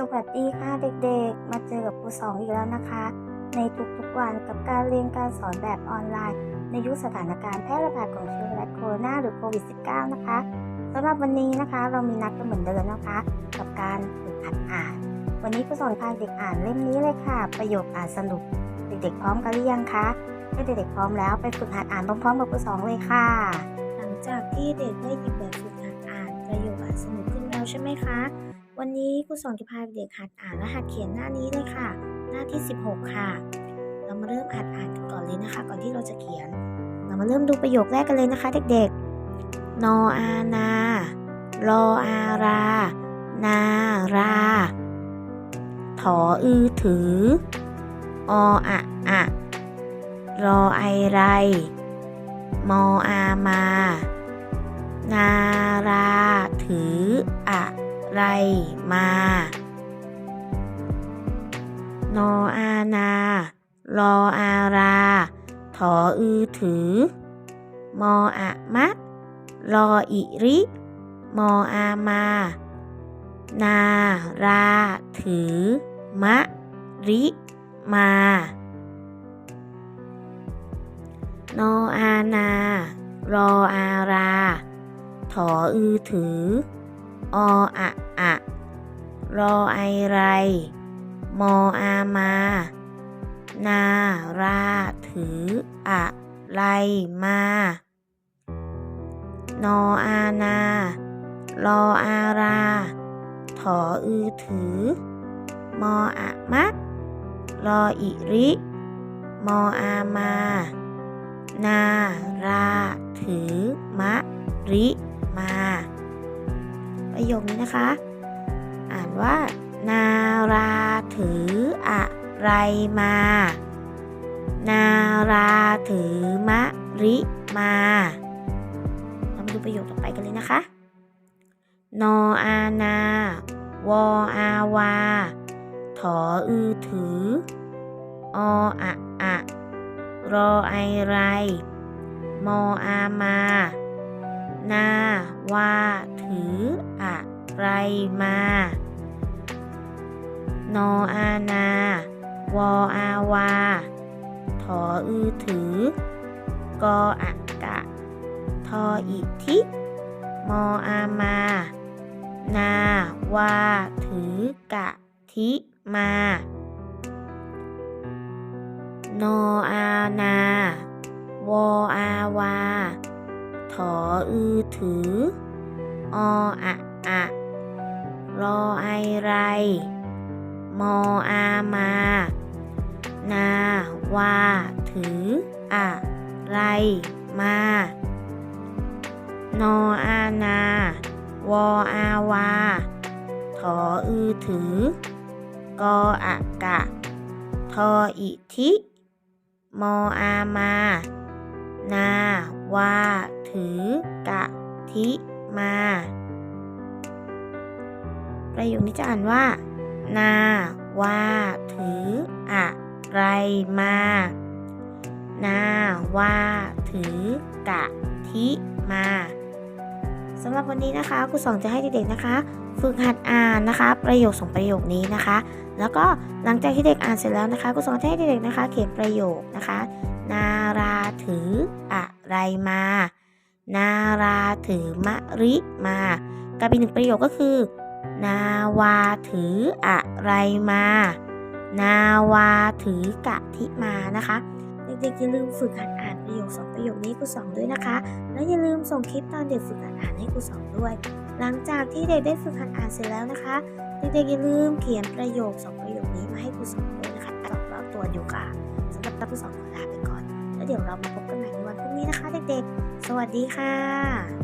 สวัสดีค่ะเด็กๆ มาเจอกับครูสองอีกแล้วนะคะ ในทุกๆวันกับการเรียนการสอนแบบออนไลน์ ในยุคสถานการณ์แพร่ระบาดของเชื้อไวรัสโคโรนาหรือโควิด -19 นะคะสำหรับวันนี้นะคะ เรามีนัดกันเหมือนเดิมนะคะ กับการฝึกหัดอ่าน วันนี้ครูสอนพาเด็กอ่านเล่มนี้เลยค่ะ ประโยคอ่านสนุก เด็กๆพร้อมกันหรือยังคะถ้าเด็กๆพร้อมแล้วไปฝึกหัดอ่านพร้อมๆกับครูสองเลยค่ะ หลังจากที่เด็กได้หยิบแบบฝึกหัดอ่านประโยคอ่านสนุกขึ้นแล้วใช่ไหมคะ วันนี้ครูสอนจะพาเด็กหัดอ่านและหัดเขียนหน้านี้เลยค่ะ หน้าที่ 16 ค่ะ เรามาเริ่มหัดอ่านกันก่อนเลยนะคะ ก่อนที่เราจะเขียน เรามาเริ่มดูประโยคแรกกันเลยนะคะ เด็กๆ นออานา รออารา นารา ถออือถือ ออะอะรอไอไร มออามา นาราถือ ไรมา นออานา รออารา ถออือถือ มออะมะ รออิริ มออามา นารา ถือ มะ ริ มานออานา รออารา ถออือถือ ออะอะรอไอไร มออามา นาราถืออะไรมานออา นา รออารา ถออือถือ มออะมะรออิริ มออามา นาราถือมะริ ประโยคนี้นะคะ อ่านว่า นาราถืออะไรมา นาราถือมะริมา เรามาดูประโยคต่อไปกันเลยนะคะ นออา นา วออาวา ถออือถือ ออะอะ รอไอไร มออามา นาว่า ถือ อะไรมา นออา นา วออาวา ถออือถือ กออะกะ ทออิทิ มออา มา นา ว่า ถือ กะ ทิ มานออา นา วออาวา ถออือถือ ออะอะรอไอไร มออามา นาวาถือ อะไร มานออา นา วออาวา ถออือถือ กออะกะ ทออิทิ มออามา นาวา ถือกะทิมา ประโยคนี้จะอ่านว่า นาวาถือ อะไรมา นาวาถือกะทิมาสำหรับวันนี้นะคะครูสองจะให้เด็กๆนะคะ ฝึกหัดอ่านนะคะ ประโยคสองประโยคนี้นะคะ แล้วก็หลังจากที่เด็กอ่านเสร็จแล้วนะคะครูสอนจะให้เด็กๆนะคะ เขียนประโยคนะคะ นาราถืออะไรมา นาราถือมะริมากับอีกหนึ่งประโยคก็คือ นาวาถืออะไรมา นาวาถือกะทิมานะคะเด็กๆอย่าลืมฝึกหัดอ่านประโยคสองประโยคนี้ครูสอนด้วยนะคะ และอย่าลืมส่งคลิปตอนเด็กฝึกหัดอ่านให้ครูสอนด้วย หลังจากที่เด็กได้ฝึกหัดอ่านเสร็จแล้วนะคะ เด็กๆอย่าลืมเขียนประโยคสองประโยคนี้มาให้ครูสอนด้วยนะคะสอบรอบตัวอยู่ค่ะสำหรับครูสอนขอลาไปก่อน แล้วเดี๋ยวเรามาพบกัน นี้นะคะเด็กๆ สวัสดีค่ะ